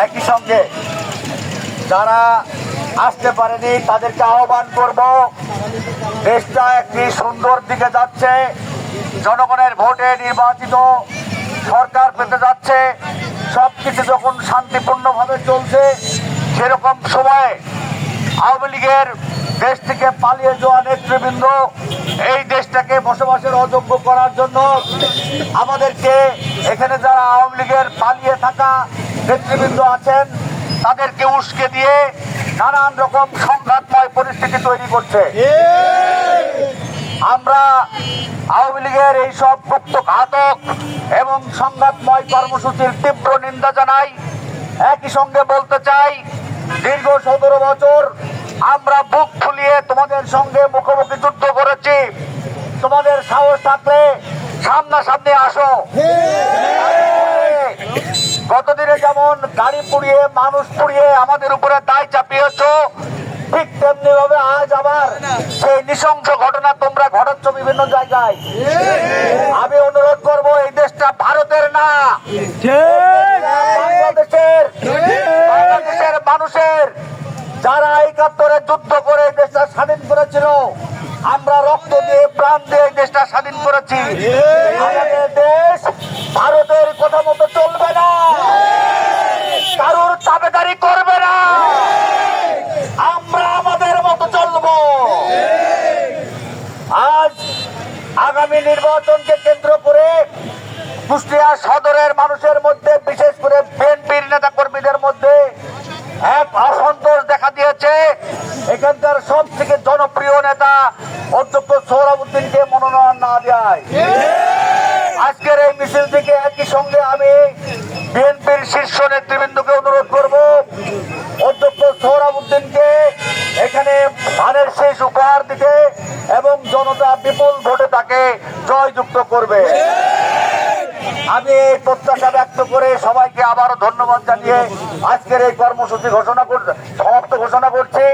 একই সঙ্গে যারা আসতে পারেনি, তাদেরকে আহ্বান করব। দেশটা একটি সুন্দর দিকে যাচ্ছে। জনগণের ভোটে নির্বাচিত সরকার পেতে যাচ্ছে। সব কিছু যখন শান্তিপূর্ণভাবে চলছে, সেরকম সময়ে আওয়ামী লীগের দেশ থেকে পালিয়ে যাওয়া নেতৃবৃন্দ এই দেশটাকে বসবাসের অযোগ্য করার জন্য আমাদেরকে এখানে যারা আওয়ামী লীগের পালিয়ে থাকা নেতৃবৃন্দ আছেন, তাদেরকে উস্কে দিয়ে নানান রকম সংঘাতময় পরিস্থিতি তৈরি করছে। আমরা আওয়ামী লীগের এই সব মুক্ত ঘাতক এবং সংঘাতময় কর্মসূচির তীব্র নিন্দা জানাই। একই সঙ্গে বলতে চাই, দীর্ঘ সতেরো বছর আমরা বুক ফুলিয়ে তোমাদের সঙ্গে মুখোমুখি যুদ্ধ করেছি। তোমাদের সাহস থাকলে সামনাসামনি আসো। গতদিনে যেমন গাড়ি পুড়িয়ে, মানুষ পুড়িয়ে আমাদের উপরে দায় চাপিয়েছ, ঠিক তেমনি ভাবে আজ আবার সেই নৃশংস ঘটনা তোমরা ঘটাচ্ছ বিভিন্ন জায়গায়। আমি অনুরোধ করব, এই দেশটা ভারতের না। বাংলাদেশের বাংলাদেশের মানুষের যারা একাত্তরে যুদ্ধ করে দেশটা স্বাধীন করেছিল, আমরা রক্ত দিয়ে প্রাণ দিয়ে দেশটা স্বাধীন করেছি। আমাদের দেশ ভারতের কথা মতো চলবে না কারোর তাবেদারি করবে না আমরা আমাদের মতো চলবো আজ আগামী নির্বাচনকে কেন্দ্র করে কুষ্টিয়া সদরের মানুষের মধ্যে বিশেষ করে বিএনপির নেতা কর্মীদের মধ্যে এক অসন্তোষ দেখা দিয়েছে। এখানকার সব থেকে জনপ্রিয় নেতা অধ্যক্ষ সৌরভুদ্দিনকে মনোনয়ন না দেয় আজকের এই মিছিল থেকে একই সঙ্গে আমি বিএনপির শীর্ষ নেতৃবৃন্দকে এবং জনতা বিপুল ভোটে তাকে জয়যুক্ত করবে। আমি এই প্রত্যাশা ব্যক্ত করে সবাইকে আবারও ধন্যবাদ জানিয়ে আজকের এই কর্মসূচি ঘোষণা সমাপ্ত ঘোষণা করছি।